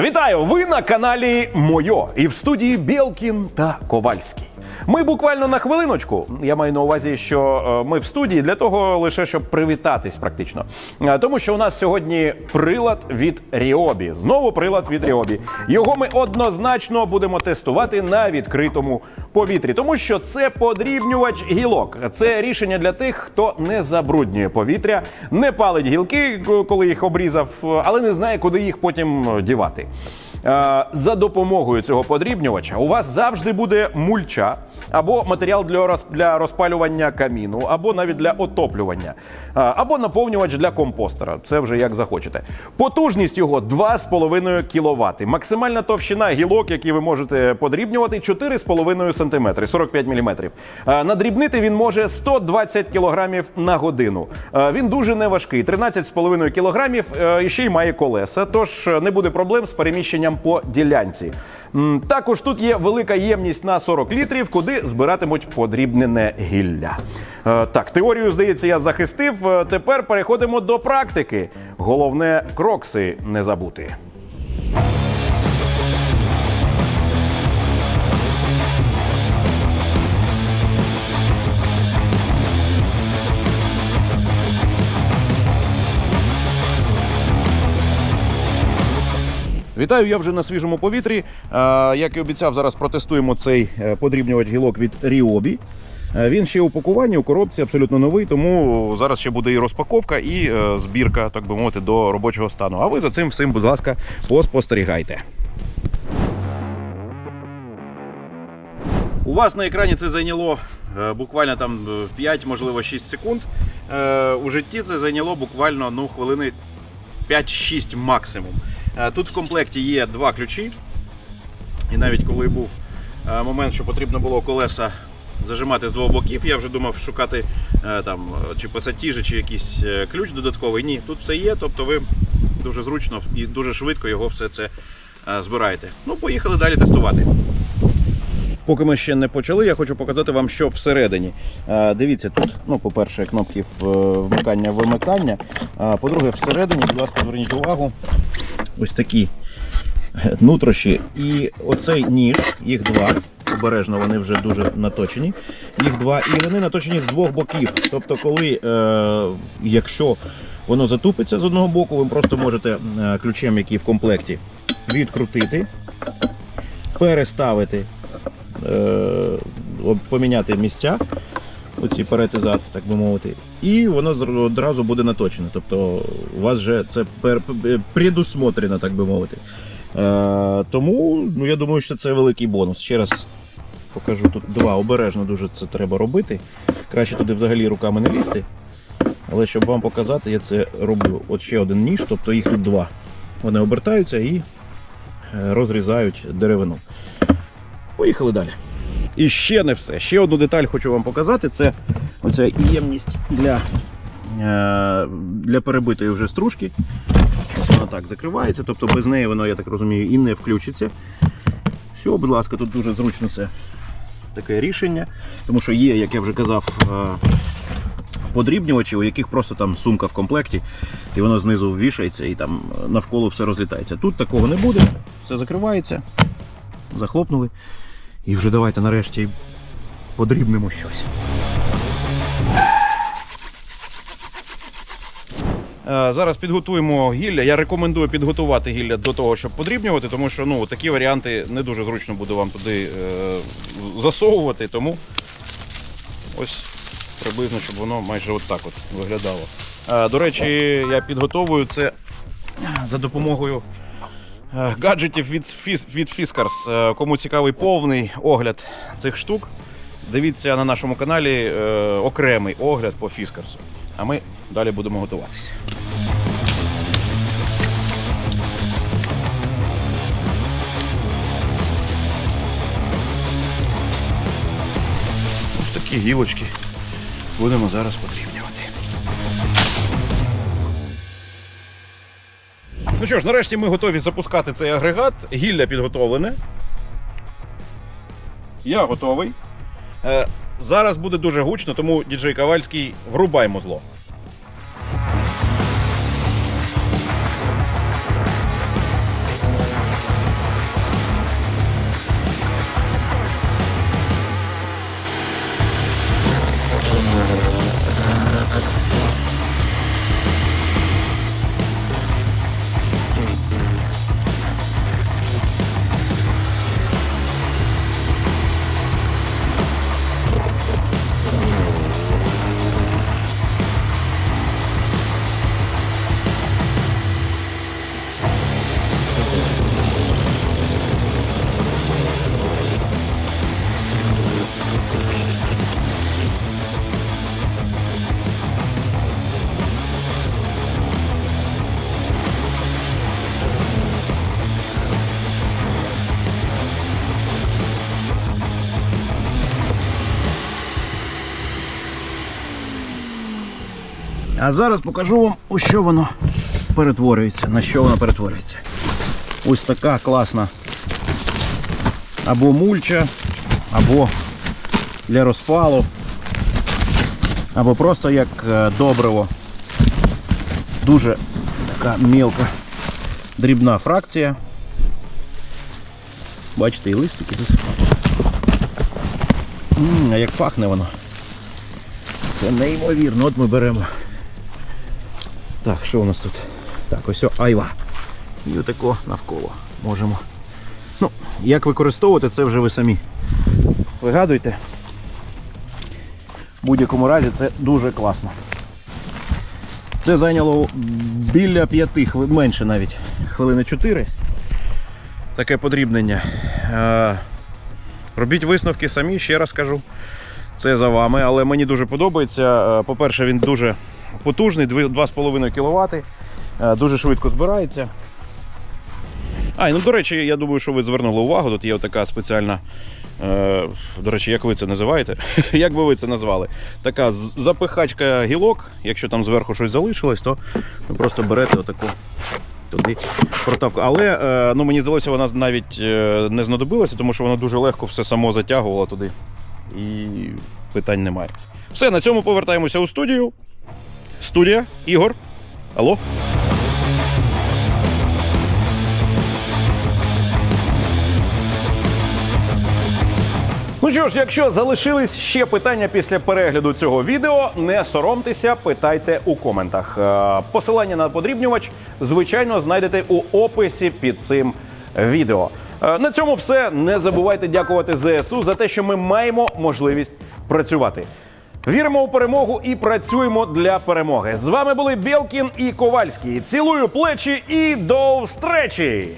Вітаю! Ви на каналі Мойо і в студії Білкін та Ковальський. Ми буквально на хвилиночку. Я маю на увазі, що е, ми в студії для того лише щоб привітатись, практично. Е, Тому що у нас сьогодні прилад від Ріобі. Знову прилад від Ріобі. Його ми однозначно будемо тестувати на відкритому повітрі, тому що це подрібнювач гілок. Це рішення для тих, хто не забруднює повітря, не палить гілки, коли їх обрізав, але не знає, куди їх потім е, дівати. Е, За допомогою цього подрібнювача у вас завжди буде мульча або матеріал для роз- для розпалювання каміну, або навіть для отоплювання, або наповнювач для компостера. Це вже як захочете. Потужність його 2,5 кВт. Максимальна товщина гілок, які ви можете подрібнювати, 4,5 см, 45 мм. Надрібнити він може 120 кг на годину. Він дуже неважкий, 13,5 кг е, і ще й має колеса, тож е, не буде проблем з переміщенням по ділянці. Також тут є велика ємність на 40 літрів, куди збиратимуть подрібнене гілля. Е, Так, теорію, здається, я захистив. Е, Тепер переходимо до практики. Головне крокси не забути. Вітаю, я вже на свіжому повітрі. Е, Як і обіцяв, зараз протестуємо цей е, подрібнювач гілок від Ryobi. Е, Він ще у пакуванні, у коробці абсолютно новий, тому зараз ще буде і розпаковка, і збірка, так би мовити, до робочого стану. А ви за цим всім, будь ласка, поспостерігайте. У вас на екрані це зайняло буквально там е, 5, можливо 6 секунд. У житті це зайняло буквально ну, хвилини 5-6 максимум. Е, Тут в комплекті є два ключі. І навіть коли був е, момент, що потрібно було колеса зажимати з двох боків, я вже думав шукати е, там чи пасатіжі, чи якийсь ключ додатковий. Ні, тут все є, тобто ви дуже зручно і дуже швидко його все це збираєте. Ну, поїхали далі тестувати. Поки ми ще не почали, я хочу показати вам, що всередині. Дивіться, тут, ну, по-перше, кнопки вмикання вимикання. А по-друге, всередині, будь ласка, зверніть увагу, ось такі е, нутрощі. І оцей ніж, їх два. Обережно вони вже дуже наточені. Їх два, і вони наточені з двох боків. Тобто, коли, е, якщо воно затупиться з одного боку, ви просто можете е, ключем, який в комплекті, відкрутити, переставити е, поміняти місця, оці перед так би мовити, і воно одразу буде наточене. Тобто у вас вже це предусмотрено, так би мовити. Е, тому ну, я думаю, що це великий бонус. Ще раз покажу тут два. Обережно дуже це треба робити. Краще туди взагалі руками не лізти. Але щоб вам показати, я це роблю. От ще один ніж, тобто їх тут два. Вони обертаються і е, розрізають деревину. Поїхали далі. І ще не все. Ще одну деталь хочу вам показати. Це оця ємність для, е, для перебитої вже стружки. Ось Вона так закривається, тобто без неї воно, я так розумію, і не включиться. Все, будь ласка, тут дуже зручно це таке рішення. Тому що є, як я вже казав, е, подрібнювачі, у яких просто там сумка в комплекті, і воно знизу вішається і там навколо все розлітається. Тут такого не буде, все закривається, захлопнули. І вже давайте нарешті подрібнемо щось. Е, Зараз підготуємо гілля. Я рекомендую підготувати гілля до того, щоб подрібнювати, тому що ну, такі варіанти не дуже зручно буде вам туди е, засовувати. Тому ось приблизно, щоб воно майже от так от виглядало. Е, До речі, я підготовую це за допомогою гаджетів від, від Fiskars. Е, Кому цікавий повний огляд цих штук, дивіться на нашому каналі е, окремий огляд по Fiskars. А ми далі будемо готуватися. Ось такі гілочки будемо зараз подрібнювати. Ну що ж, нарешті ми готові запускати цей агрегат. Гілля підготовлене. Я готовий. Е, зараз буде дуже гучно, тому діджей Ковальський врубай музло. А зараз покажу вам, у що воно перетворюється, на що воно перетворюється. Ось така класна або мульча, або для розпалу, або просто як е, добриво. Дуже така мілка дрібна фракція. Бачите, і листики тут. М, а як пахне воно. Це неймовірно. От ми беремо. Так, що у нас тут? Так, ось айва. І отако навколо можемо. Ну, як використовувати, це вже ви самі вигадуйте. В будь-якому разі це дуже класно. Це зайняло біля п'яти хвилин, менше навіть хвилини 4. Таке подрібнення. Е, Робіть висновки самі, ще раз кажу. Це за вами, але мені дуже подобається. Е, По-перше, він дуже потужний, 2,5 кВт, е, дуже швидко збирається. А, ну, до речі, я думаю, що ви звернули увагу. Тут є така спеціальна. Е, до речі, як ви це називаєте? як би ви це назвали? Така запихачка гілок. Якщо там зверху щось залишилось, то ви просто берете отаку туди протавку. Але е, ну, мені здалося, вона навіть не знадобилася, тому що воно дуже легко все само затягувало туди. І питань немає. Все, на цьому повертаємося у студію. Студія, Ігор. Алло. Ну що ж, якщо залишились ще питання після перегляду цього відео, не соромтеся, питайте у коментах. Е, Посилання на подрібнювач, звичайно, знайдете у описі під цим відео. Е, На цьому все. Не забувайте дякувати ЗСУ за те, що ми маємо можливість працювати. Віримо у перемогу і працюємо для перемоги. З вами були Білкін і Ковальський. Цілую плечі і до встречі!